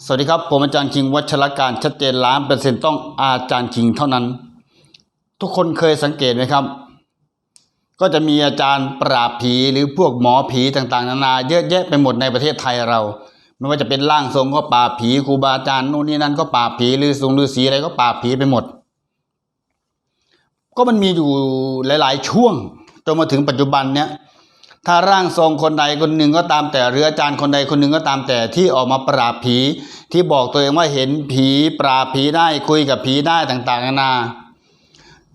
สวัสดีครับ ผมอาจารย์คิงวัชรการชัดเจนล้านเปอร์เซ็นต์ต้องอาจารย์คิงเท่านั้น ทุกคนเคยสังเกตไหมครับ ก็จะมีอาจารย์ปราบผีหรือพวกหมอผีต่างๆ นานา เยอะแยะไปหมดในประเทศไทยเรา ไม่ว่าจะเป็นร่างทรงก็ปราบผีครูบาอาจารย์นู่นนี่นั่นก็ปราบผีหรือทรงฤาษีอะไรก็ปราบผีไปหมด ก็มันมีอยู่หลาย ๆ ช่วงจนมาถึงปัจจุบันเนี้ย ถ้าร่างทรงคนใดคนหนึ่งก็ตามแต่หรืออาจารย์คนใดคนหนึ่งก็ตามแต่ที่ออกมาปราบผี ที่บอกตัวเองว่าเห็นผีปราบผีได้คุยกับผีได้ต่างๆนานา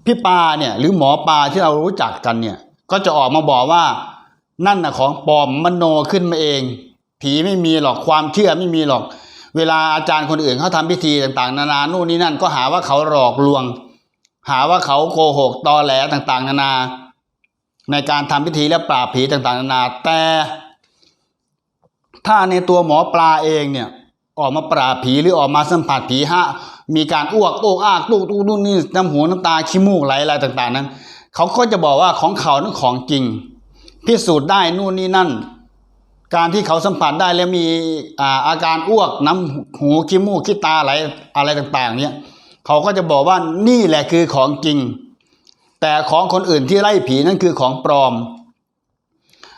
พี่ปาเนี่ยหรือหมอปลาที่เรารู้จักกันเนี่ยก็จะออกมาบอกว่านั่นน่ะของปลอมมโนขึ้นมาเอง ผีไม่มีหรอกความเชื่อไม่มีหรอก เวลาอาจารย์คนอื่นเขาทำพิธีต่างๆ นานานู่นนี่นั่นก็หาว่าเขาหลอกลวง หาว่าเขาโกหกตอแหลต่างๆ นานา ในการทำพิธีและปราบผีต่างๆนานาแต่ ถ้าในตัวหมอปลาเองเนี่ยออกมาปราบผีหรือออกมาสัมผัสผีฮะมีการอ้วกโอกอากตู้ตู้นู่นนี่น้ำหูน้ำตาขี้มูกไหลอะไรต่างๆ นั้นเขาก็จะบอกว่าของเขานั้นของจริง พิสูจน์ได้นู่นนี่นั่น การที่เขาสัมผัสได้แล้วมีอ่าอาการอ้วกน้ำหูขี้มูกขี้ตาไหลอะไรต่าง ๆ เนี่ยเขาก็จะบอกว่านี่แหละคือของจริง แต่ของคนอื่นที่ไล่ผีนั่นคือของปลอม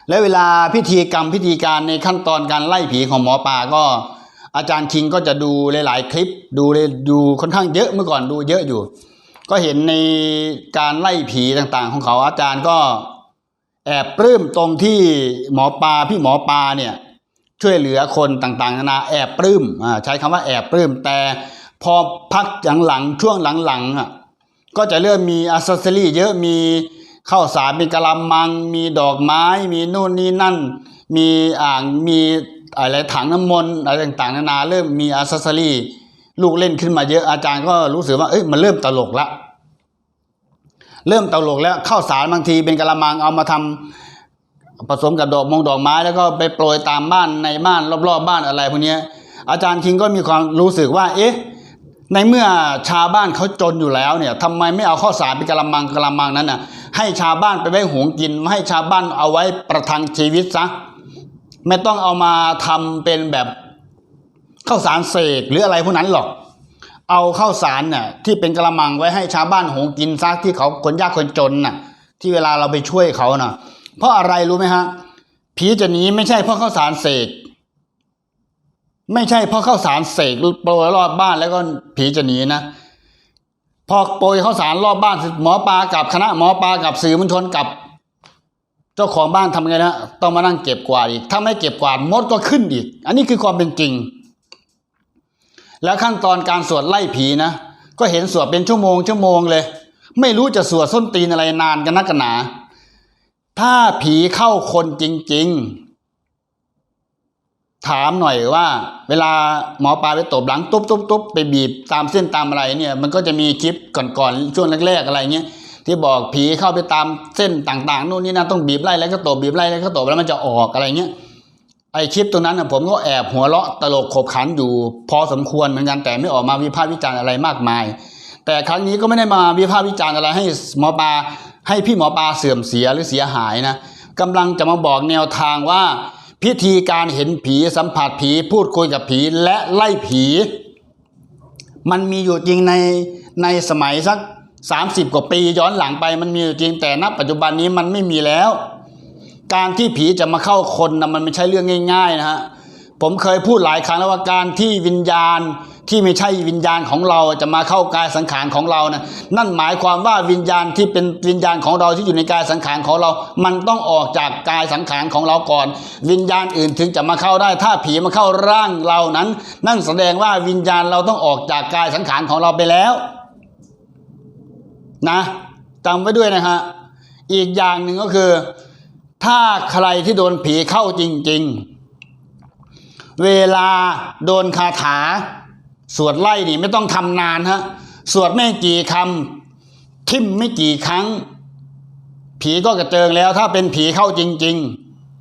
และเวลาพิธีกรรมพิธีการในขั้นตอนการไล่ผีของหมอปลาก็ อาจารย์คิงก็จะดูหลายๆ คลิป ดูดูค่อนข้างเยอะเมื่อก่อนดูเยอะอยู่ ก็เห็นในการไล่ผีต่างๆ ของเขาอาจารย์ก็แอบปลื้มตรงที่หมอปลาพี่หมอปลาเนี่ยช่วยเหลือคนต่างๆนานาแอบปลื้มอ่าใช้คำว่าแอบปลื้มแต่พอพักหลังๆช่วงหลังๆอะ ก็จะเริ่มมีอัซเซอรี่เยอะมีข้าวสารมีกะละมัง มีดอกไม้ มีนู่นนี่นั่น มีอ่างมีอะไรถังน้ำมนต์อะไรต่างๆนานาเริ่มมีอัซเซอรี่ลูกเล่นขึ้นมาเยอะอาจารย์ก็รู้สึกว่าเอ้ยมันเริ่มตลกละเริ่มตลกแล้วข้าวสารบางทีเป็นกะละมังเอามาทำผสมกับดอกมงดอกไม้แล้วก็ไปโปรยตามบ้านในบ้านรอบๆบ้านอะไรพวกนี้อาจารย์คิงก็มีความรู้สึกว่า เอ๊ะ ในเมื่อชาวบ้านเขาจนอยู่แล้วเนี่ยทำไมไม่เอาข้าวสารเป็นกะละมังกะละมังนั้นน่ะให้ชาวบ้านไปไว้หุงกินให้ชาวบ้านเอาไว้ประทังชีวิตซะไม่ต้องเอามาทำเป็นแบบข้าวสารเสกหรืออะไรพวกนั้นหรอก เอาข้าวสารน่ะที่เป็นกะละมังไว้ให้ชาวบ้านหุงกินซะที่เขาคนยากคนจนน่ะ ที่เวลาเราไปช่วยเขาน่ะ เพราะอะไรรู้ไหมฮะผีจะหนีไม่ใช่เพราะข้าวสารเสก ไม่ใช่เพราะข้าสารเสกโปรยรอบบ้านแล้วก็ผีจะหนีนะพอโปรยข้าสารรอบบ้านหมอปลากับคณะหมอปลากับสื่อมวลชนกับ เจ้าของบ้านทำไงนะต้องมานั่งเก็บกวาดอีก ถ้าไม่เก็บกวาดมดก็ขึ้นอีก อันนี้คือความเป็นจริง แล้วขั้นตอนการสวดไล่ผีนะก็เห็นสวดเป็นชั่วโมงชั่วโมงเลย ไม่รู้จะสวดส้นตีนอะไรนานกันนักกันหนา ถ้าผีเข้าคนจริง ๆ ถามหน่อยว่า เวลาหมอปลาไปตบหลังตุ๊บตุ๊บตุ๊บไปบีบตามเส้นตามอะไรเนี่ย มันก็จะมีคลิปก่อนๆช่วงแรกๆอะไรเงี้ยที่บอกผีเข้าไปตามเส้นต่างๆนู่นนี่นะต้องบีบไล่แล้วก็ตบบีบไล่แล้วก็ตบแล้วมันจะออกอะไรเงี้ยไอคลิปตรงนั้นนะผมก็แอบหัวเราะตลกขบขันอยู่ พอสมควรเหมือนกันแต่ไม่ออกมาวิพากษ์วิจารณ์อะไรมากมาย แต่ครั้งนี้ก็ไม่ได้มาวิพากษ์วิจารณ์อะไรให้หมอปลาให้พี่หมอปลาเสื่อมเสียหรือเสียหายนะกำลังจะมาบอกแนวทางว่า พิธีการเห็นผีสัมผัสผีพูดคุยกับผีและไล่ผี มันมีอยู่จริงในในสมัยสัก 30 กว่าปีย้อนหลังไปมันมีอยู่จริงแต่ณปัจจุบันนี้มันไม่มีแล้ว การที่ผีจะมาเข้าคนนะมันไม่ใช่เรื่องง่าย ๆ นะฮะ ผมเคยพูดหลายครั้งแล้วว่าการที่วิญญาณที่ไม่ใช่วิญญาณของเราจะมาเข้ากายสังขารของเรานะนั่นหมายความว่าวิญญาณที่เป็นวิญญาณของเราที่อยู่ในกายสังขารของเรา มันต้องออกจากกายสังขารของเราก่อน วิญญาณอื่นถึงจะมาเข้าได้ ถ้าผีมาเข้าร่างเรานั้น นั่นแสดงว่าวิญญาณเราต้องออกจากกายสังขารของเราไปแล้ว นะจำไว้ด้วยนะฮะอีกอย่างหนึ่งก็คือ ถ้าใครที่โดนผีเข้าจริง ๆ เวลาโดนคาถา สวดไล่นี่ไม่ต้องทำนานฮะสวดไม่กี่คำทิมไม่กี่ครั้ง ผีก็กระเจิงแล้วถ้าเป็นผีเข้าจริง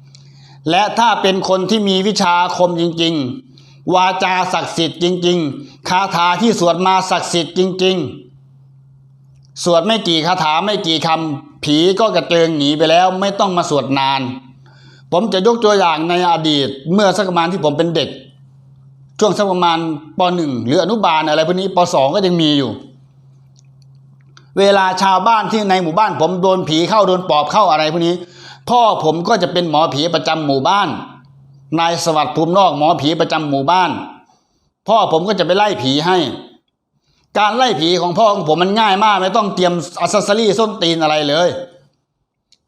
ๆ และถ้าเป็นคนที่มีวิชาคมจริง ๆ วาจาศักดิ์สิทธิ์จริง ๆ คาถาที่สวดมาศักดิ์สิทธิ์จริง ๆ สวดไม่กี่คาถาไม่กี่คำผีก็กระเจิงหนีไปแล้วไม่ต้องมาสวดนาน ผมจะยกตัวอย่างในอดีตเมื่อสักประมาณที่ผมเป็นเด็ก ช่วงสักประมาณปหนึ่งหรืออนุบาลอะไรพวกนี้ปสองก็ยังมีอยู่ เวลาชาวบ้านที่ในหมู่บ้าน ผมโดนผีเข้าโดนปอบเข้าอะไรพวกนี้ พ่อผมก็จะเป็นหมอผีประจำหมู่บ้านนายสวัสดิ์ภูมินอกหมอผีประจำหมู่บ้าน พ่อผมก็จะไปไล่ผีให้ การไล่ผีของพ่อของผมมันง่ายมาก ไม่ต้องเตรียมอัซซอรี่ส้นตีนอะไรเลย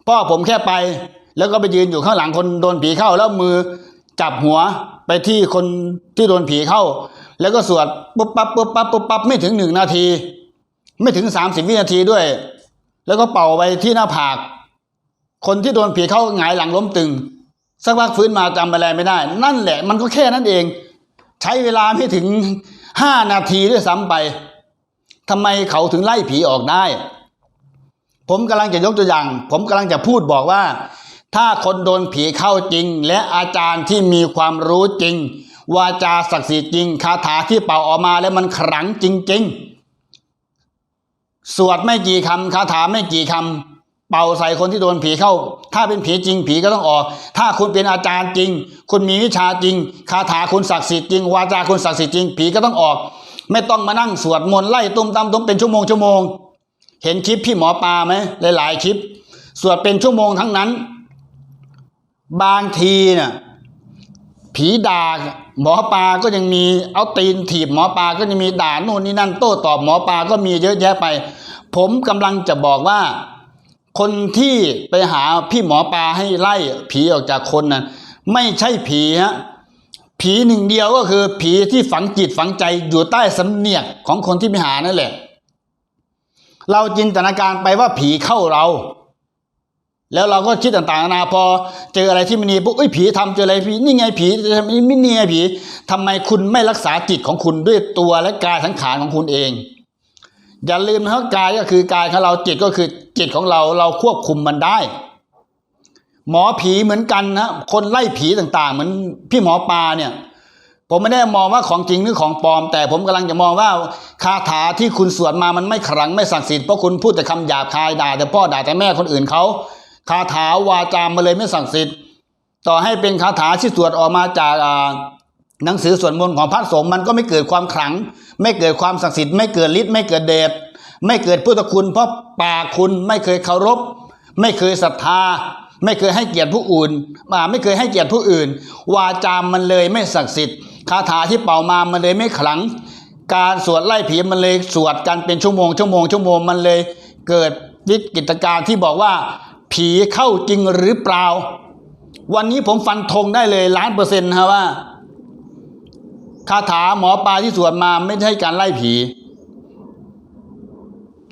พ่อผมแค่ไป แล้วก็ไปยืนอยู่ข้างหลังคนโดนผีเข้า แล้วมือจับหัวไปที่คนที่โดนผีเข้า แล้วก็สวดปุ๊บปั๊บปุ๊บปั๊บปุ๊บปั๊บไม่ถึงหนึ่งนาที ไม่ถึงสามสิบวินาทีด้วย แล้วก็เป่าไปที่หน้าผาก คนที่โดนผีเข้าหงายหลังล้มตึง สักพักฟื้นมาจำอะไรไม่ได้ นั่นแหละมันก็แค่นั้นเอง ใช้เวลาไม่ถึงห้านาทีด้วยซ้ำไปทำไมเขาถึงไล่ผีออกได้ ผมกำลังจะยกตัวอย่าง ผมกำลังจะพูดบอกว่า ถ้าคนโดนผีเข้าจริง และอาจารย์ที่มีความรู้จริง วาจาศักดิ์สิทธิ์จริง คาถาที่เป่าออกมาแล้วมันขลังจริง ๆ สวดไม่กี่คำคาถาไม่กี่คำเป่าใส่คนที่โดนผีเข้า ถ้าเป็นผีจริง ผีก็ต้องออก ถ้าคุณเป็นอาจารย์จริง คุณมีวิชาจริง คาถาคุณศักดิ์สิทธิ์จริง วาจาคุณศักดิ์สิทธิ์จริง ผีก็ต้องออก ไม่ต้องมานั่งสวดมนต์ไล่ตุ้มตามตุ้มเป็นชั่วโมงชั่วโมง เห็นคลิปพี่หมอปลาไหมหลาย ๆ คลิป สวดเป็นชั่วโมงทั้งนั้น บางทีน่ะผีด่าหมอปลาก็ยังมีเอาตีนถีบหมอปลาก็ยังมีด่าโน่นนี่นั่นโต้ตอบหมอปลาก็มีเยอะแยะไป ผมกำลังจะบอกว่า คนที่ไปหาพี่หมอปลาให้ไล่ผีออกจากคนนั้นไม่ใช่ผีฮะผีหนึ่งเดียวก็คือผีที่ฝังจิตฝังใจอยู่ใต้สำเนียกของคนที่ไปหานั่นแหละ เราจินตนาการไปว่าผีเข้าเรา แล้วเราก็คิดต่างๆนานาพอเจออะไรที่ไมันดีปุ๊บเอ้ยผีทำเจออะไรผีนี่ไงผีไม่นี่ไงผีทำไมคุณไม่รักษาจิตของคุณด้วยตัวและกายสังขารของคุณเอง อย่าลืมนะครับกายก็คือกายของเราจิตก็คือจิตของเราเราควบคุมมันได้ หมอผีเหมือนกันนะคนไล่ผีต่างๆ เหมือนพี่หมอปลาเนี่ยผมไม่ได้มองว่าของจริงหรือของปลอม แต่ผมกำลังจะมองว่าคาถาที่คุณสวดมามันไม่ขลังไม่ศักดิ์สิทธิ์เพราะคุณพูดแต่คำหยาบคายด่าแต่พ่อด่าแต่แม่คนอื่นเขา คาถาวาจามาเลยไม่ศักดิ์สิทธิ์ต่อให้เป็นคาถาที่สวดออกมาจากหนังสือสวดมนต์ของพระสงฆ์มันก็ไม่เกิดความขลัง ไม่เกิดความศักดิ์สิทธิ์ไม่เกิดฤทธิ์ไม่เกิดเดชไม่เกิดพุทธคุณ เพราะปากคุณไม่เคยเคารพ ไม่เคยศรัทธา ไม่เคยให้เกียรติผู้อื่นมาไม่เคยให้เกียรติผู้อื่น วาจามมันเลยไม่ศักดิ์สิทธิ์คาถาที่เป่ามามันเลยไม่ขลัง การสวดไล่ผีมันเลยสวดกันเป็นชั่วโมงชั่วโมงชั่วโมงมันเลยเกิดวิกฤตการที่บอกว่า ผีเข้าจริงหรือเปล่า วันนี้ผมฟันธงได้เลยล้านเปอร์เซ็นต์ฮะว่าคาถาหมอปลาที่สวดมาไม่ใช่การไล่ผี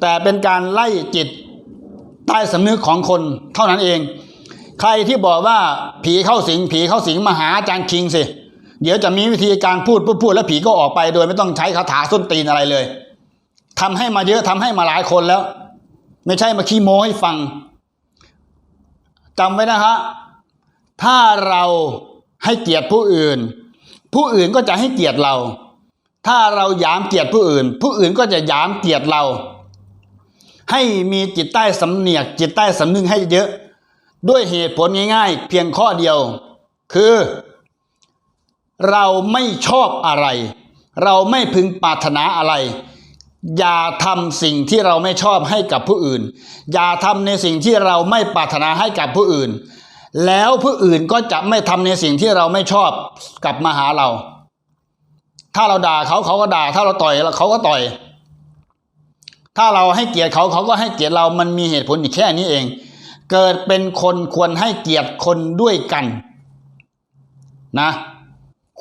แต่เป็นการไล่จิตใต้สำนึกของคนเท่านั้นเอง ใครที่บอกว่าผีเข้าสิง ผีเข้าสิงมาหาอาจารย์คิงสิเดี๋ยวจะมีวิธีการพูดพูดพูดแล้วผีก็ออกไป โดยไม่ต้องใช้คาถาส้นตีนอะไรเลยทำให้มาเยอะทำให้มาหลายคนแล้ว ไม่ใช่มาขี้โม้ให้ฟัง จำไว้นะฮะถ้าเราให้เกียรติผู้อื่น ผู้อื่นก็จะให้เกียรติเรา ถ้าเราหยามเกียรติผู้อื่น ผู้อื่นก็จะหยามเกียรติเรา ให้มีจิตใต้สำเนียกจิตใต้สำนึกให้เยอะ ด้วยเหตุผลง่ายๆ เพียงข้อเดียว คือ เราไม่ชอบอะไร เราไม่พึงปรารถนาอะไร อย่าทำสิ่งที่เราไม่ชอบให้กับผู้อื่น อย่าทำในสิ่งที่เราไม่ปรารถนาให้กับผู้อื่น แล้วผู้อื่นก็จะไม่ทำในสิ่งที่เราไม่ชอบกลับมาหาเรา ถ้าเราด่าเขาเขาก็ด่า ถ้าเราต่อยเขาก็ต่อย ถ้าเราให้เกียรติเขาเขาก็ให้เกียรติเรามันมีเหตุผลอยู่แค่นี้เอง เกิดเป็นคนควรให้เกียรติคนด้วยกัน นะ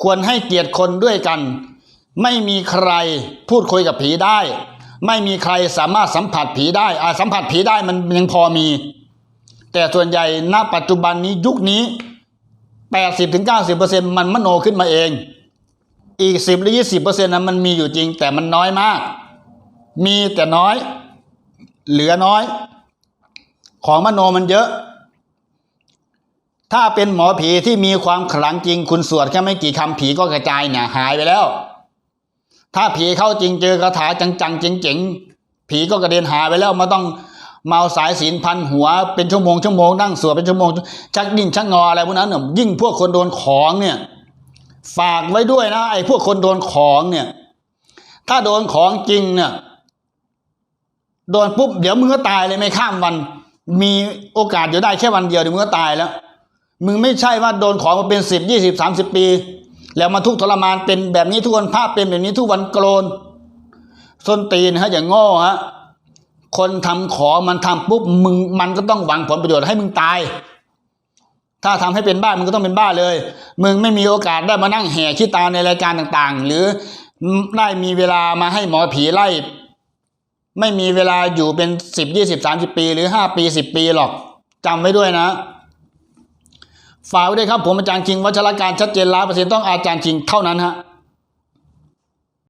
ควรให้เกียรติคนด้วยกัน ไม่มีใครพูดคุยกับผีได้ ไม่มีใครสามารถสัมผัสผีได้อาสัมผัสผีได้มันยังพอมี แต่ส่วนใหญ่ณปัจจุบันนี้ยุคนี้ 80-90%มันมโนขึ้นมาเอง อีก 10หรือ20%นั้นมันมีอยู่จริง แต่มันน้อยมาก มีแต่น้อย เหลือน้อย ของมโนมันเยอะ ถ้าเป็นหมอผีที่มีความขลังจริง คุณสวดแค่ไม่กี่คำผีก็กระจายเนี่ยหายไปแล้ว ถ้าผีเข้าจริงเจอกระถาจังๆเจ๋งๆผีก็กระเด็นหายไปแล้วมาต้องเมาสายศีลพันหัวเป็นชั่วโมงชั่วโมงนั่งสวดเป็นชั่วโมง ชักดิ้นชักงออะไรพวกนั้นเนี่ยยิ่งพวกคนโดนของเนี่ยฝากไว้ด้วยนะไอ้พวกคนโดนของเนี่ย ถ้าโดนของจริงเนี่ยโดนปุ๊บเดี๋ยวมึงก็ตายเลยไม่ข้ามวัน มีโอกาสอยู่ได้แค่วันเดียวเดี๋ยวมึงก็ตายแล้ว มึงไม่ใช่ว่าโดนของมาเป็นสิบยี่สิบสามสิบปี แล้วมาทุกข์ทรมานเป็นแบบนี้ทุกวันภาพเป็นแบบนี้ทุกวันโกรนส้นตีนฮะอย่างโง่ฮะคนทำขอมันทำปุ๊บมึงมันก็ต้องหวังผลประโยชน์ให้มึงตาย ถ้าทำให้เป็นบ้ามึงก็ต้องเป็นบ้าเลย มึงไม่มีโอกาสได้มานั่งแห่ขี้ตาในรายการต่างๆ หรือได้มีเวลามาให้หมอผีไล่ ไม่มีเวลาอยู่เป็นสิบยี่สิบสามสิบปี หรือห้าปีสิบปีหรอกจำไว้ด้วยนะ ฝากไว้ด้วยครับ ผมอาจารย์คิงวัชรการชัดเจนล้านเปอร์เซ็นต์ต้องอาจารย์คิงเท่านั้นฮะ